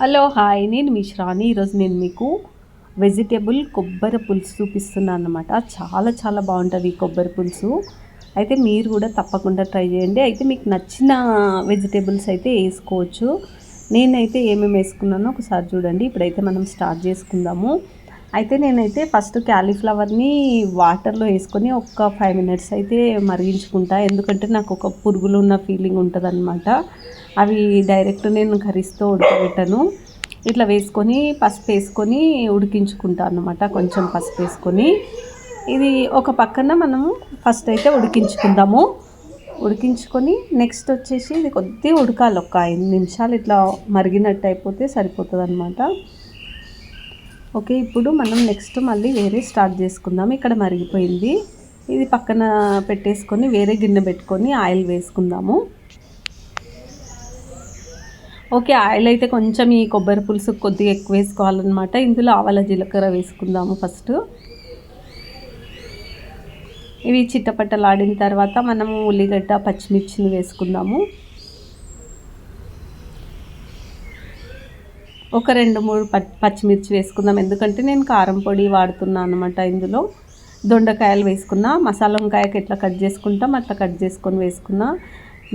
Hello hi. నేను మీ శ్రాని ఈరోజు నేను మీకు వెజిటేబుల్ కొబ్బరి పులుసు చూపిస్తున్నాను అనమాట చాలా చాలా బాగుంటుంది ఈ కొబ్బరి పులుసు. అయితే మీరు కూడా తప్పకుండా ట్రై చేయండి. అయితే మీకు నచ్చిన వెజిటేబుల్స్ అయితే వేసుకోవచ్చు. నేనైతే ఏమేమి వేసుకున్నానో ఒకసారి చూడండి. ఇప్పుడైతే మనం స్టార్ట్ చేసుకుందాము. అయితే నేనైతే ఫస్ట్ క్యాలీఫ్లవర్ని వాటర్లో వేసుకొని ఒక ఫైవ్ మినిట్స్ అయితే మరిగించుకుంటా. ఎందుకంటే నాకు ఒక పురుగులు ఉన్న ఫీలింగ్ ఉంటుంది అనమాట అవి డైరెక్ట్ నేను కరిస్తూ ఉడకబెట్టను. ఇట్లా వేసుకొని పసుపు వేసుకొని ఉడికించుకుంటాను అనమాట కొంచెం పసుపు వేసుకొని ఇది ఒక పక్కన మనము ఫస్ట్ అయితే ఉడికించుకుందాము. ఉడికించుకొని నెక్స్ట్ వచ్చేసి ఇది కొద్దిగా ఉడకాలి. ఒక ఐదు నిమిషాలు ఇట్లా మరిగినట్టు అయిపోతే సరిపోతుంది అనమాట ఓకే ఇప్పుడు మనం నెక్స్ట్ మళ్ళీ వేరే స్టార్ట్ చేసుకుందాం. ఇక్కడ మరిగిపోయింది. ఇది పక్కన పెట్టేసుకొని వేరే గిన్నె పెట్టుకొని ఆయిల్ వేసుకుందాము. ఓకే ఆయిల్ అయితే కొంచెం ఈ కొబ్బరి పులుసు కొద్దిగా ఎక్కువ వేసుకోవాలన్నమాట. ఇందులో ఆవల జీలకర్ర వేసుకుందాము ఫస్ట్. ఇవి చిట్టపట్టలాడిన తర్వాత మనము ఉల్లిగడ్డ పచ్చిమిర్చిని వేసుకుందాము. ఒక రెండు మూడు పచ్చిమిర్చి వేసుకుందాం. ఎందుకంటే నేను కారం పొడి వాడుతున్నాను అనమాట ఇందులో. దొండకాయలు వేసుకున్నా మసాలా వంకాయకి ఎట్లా కట్ చేసుకుంటాం అట్లా కట్ చేసుకొని వేసుకున్నా.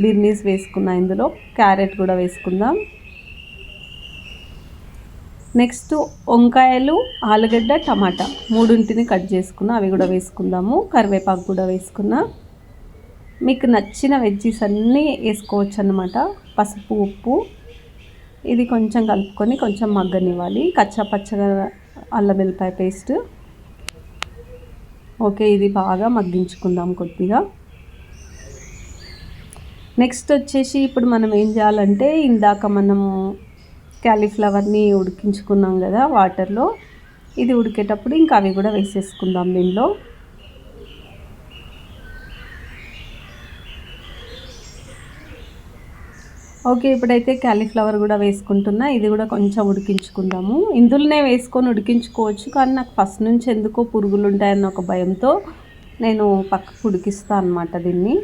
బిర్నీస్ వేసుకున్నా ఇందులో క్యారెట్ కూడా వేసుకుందాం. నెక్స్ట్ వంకాయలు ఆలుగడ్డ టమాటా మూడింటిని కట్ చేసుకున్నా అవి కూడా వేసుకుందాము. కరివేపాకు కూడా వేసుకున్నా. మీకు నచ్చిన వెజ్జీస్ అన్నీ వేసుకోవచ్చు అన్నమాట. పసుపు ఉప్పు. ఇది కొంచెం కలుపుకొని కొంచెం మగ్గనివ్వాలి. కచ్చా పచ్చగా అల్లం వెల్లిపాయ పేస్ట్. ఓకే ఇది బాగా మగ్గించుకుందాం కొద్దిగా. నెక్స్ట్ వచ్చేసి ఇప్పుడు మనం ఏం చేయాలంటే ఇందాక మనము క్యాలీఫ్లవర్ని ఉడికించుకున్నాం కదా వాటర్లో. ఇది ఉడికేటప్పుడు ఇంకా అవి కూడా వేసేసుకుందాం దీనిలో. ఓకే ఇప్పుడైతే క్యాలీఫ్లవర్ కూడా వేసుకుంటున్నా. ఇది కూడా కొంచెం ఉడికించుకుందాము. ఇందులోనే వేసుకొని ఉడికించుకోవచ్చు కానీ నాకు ఫస్ట్ నుంచి ఎందుకో పురుగులు ఉంటాయన్న ఒక భయంతో నేను పక్కకు ఉడికిస్తాను అనమాట దీన్ని.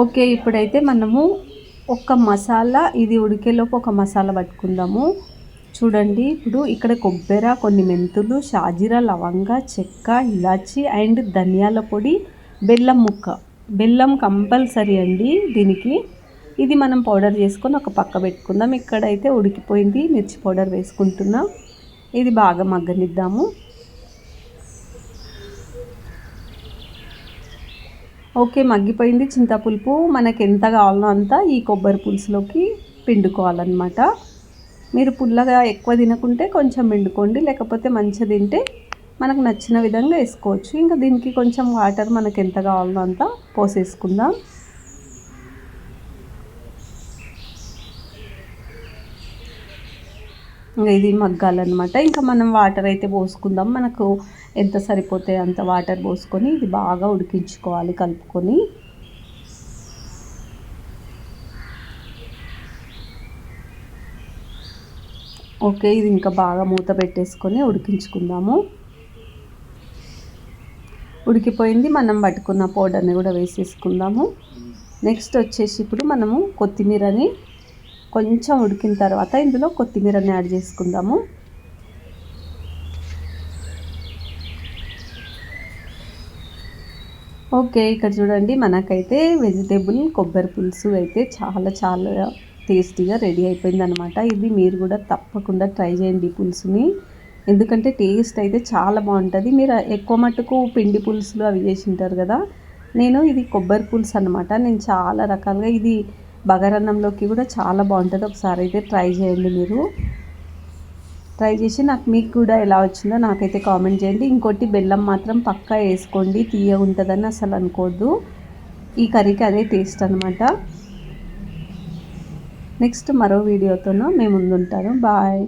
ఓకే ఇప్పుడైతే మనము ఒక మసాలా ఇది ఉడికేలోపు ఒక మసాలా పట్టుకుందాము. చూడండి ఇప్పుడు ఇక్కడ కొబ్బరి కొన్ని మెంతులు షాజీరా లవంగ చెక్క ఇలాచి అండ్ ధనియాల పొడి బెల్లం ముక్క. బెల్లం కంపల్సరీ అండి దీనికి. ఇది మనం పౌడర్ చేసుకొని ఒక పక్క పెట్టుకుందాం. ఇక్కడైతే ఉడికిపోయింది మిర్చి పౌడర్ వేసుకుంటున్నాం. ఇది బాగా మగ్గనిద్దాము. ఓకే మగ్గిపోయింది చింతపులుపు. మనకి ఎంత కావాలో అంత ఈ కొబ్బరి పులుసులోకి పిండుకోవాలన్నమాట. మీరు పుల్లగా ఎక్కువ తినకుంటే కొంచెం పిండుకోండి లేకపోతే మంచిగా తింటే మనకు నచ్చిన విధంగా వేసుకోవచ్చు. ఇంకా దీనికి కొంచెం వాటర్ మనకు ఎంత కావాలో అంత పోసేసుకుందాం. ఇంకా ఇది మగ్గాలన్నమాట. ఇంకా మనం వాటర్ అయితే పోసుకుందాం. మనకు ఎంత సరిపోతే అంత వాటర్ పోసుకొని ఇది బాగా ఉడికించుకోవాలి కలుపుకొని. ఓకే ఇది ఇంకా బాగా మూత పెట్టేసుకొని ఉడికించుకుందాము. ఉడికిపోయింది. మనం పట్టుకున్న పౌడర్ని కూడా వేసేసుకుందాము. నెక్స్ట్ వచ్చేసి ఇప్పుడు మనము కొత్తిమీరని కొంచెం ఉడికిన తర్వాత ఇందులో కొత్తిమీరని యాడ్ చేసుకుందాము. ఓకే ఇక్కడ చూడండి మనకైతే వెజిటేబుల్ కొబ్బరి పులుసు అయితే చాలా చాలా టేస్టీగా రెడీ అయిపోయింది అనమాట ఇది మీరు కూడా తప్పకుండా ట్రై చేయండి పులుసుని. ఎందుకంటే టేస్ట్ అయితే చాలా బాగుంటుంది. మీరు ఎక్కువ మట్టుకు పిండి పులుసులు అవి చేసి ఉంటారు కదా నేను ఇది కొబ్బరి పులుసు అనమాట నేను చాలా రకాలుగా ఇది బగరన్నంలోకి కూడా చాలా బాగుంటుంది. ఒకసారి అయితే ట్రై చేయండి మీరు. ట్రై చేసి నాకు మీకు కూడా ఎలా వచ్చిందో నాకైతే కామెంట్ చేయండి. ఇంకోటి బెల్లం మాత్రం పక్కా వేసుకోండి. తీయ ఉంటుందని అసలు అనుకోవద్దు ఈ కర్రీకి అదే టేస్ట్ అనమాట నెక్స్ట్ మరో వీడియోతోనూ మేము ముందుంటాను. బాయ్.